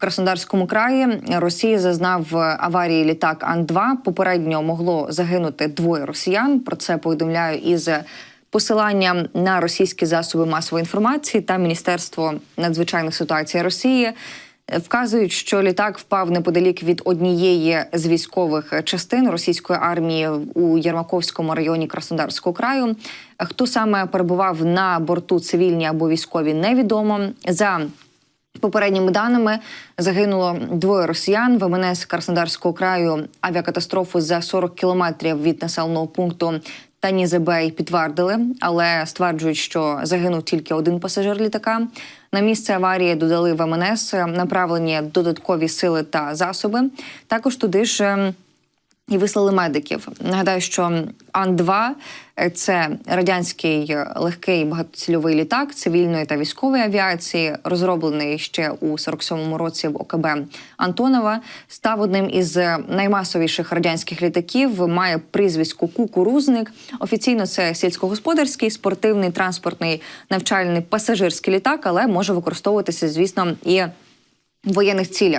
Краснодарському краї Росії зазнав аварії літак Ан-2. Попередньо могло загинути двоє росіян. Про це повідомляю із посиланням на російські засоби масової інформації та Міністерство надзвичайних ситуацій Росії. Вказують, що літак впав неподалік від однієї з військових частин російської армії у Єрмаковському районі Краснодарського краю. Хто саме перебував на борту цивільні або військові, невідомо за Попередніми даними загинуло двоє росіян в МНС Краснодарського краю. Авіакатастрофу за 40 кілометрів від населеного пункту Танізебей підтвердили, але стверджують, що загинув тільки один пасажир літака. На місце аварії додали в МНС направлені додаткові сили та засоби. Також туди ж. І вислали медиків. Нагадаю, що Ан-2 – це радянський легкий багатоцільовий літак цивільної та військової авіації, розроблений ще у 47-му році в ОКБ Антонова. Став одним із наймасовіших радянських літаків. Має прізвисько Кукурузник. Офіційно це сільськогосподарський, спортивний, транспортний, навчальний пасажирський літак, але може використовуватися, звісно, і в воєнних цілях.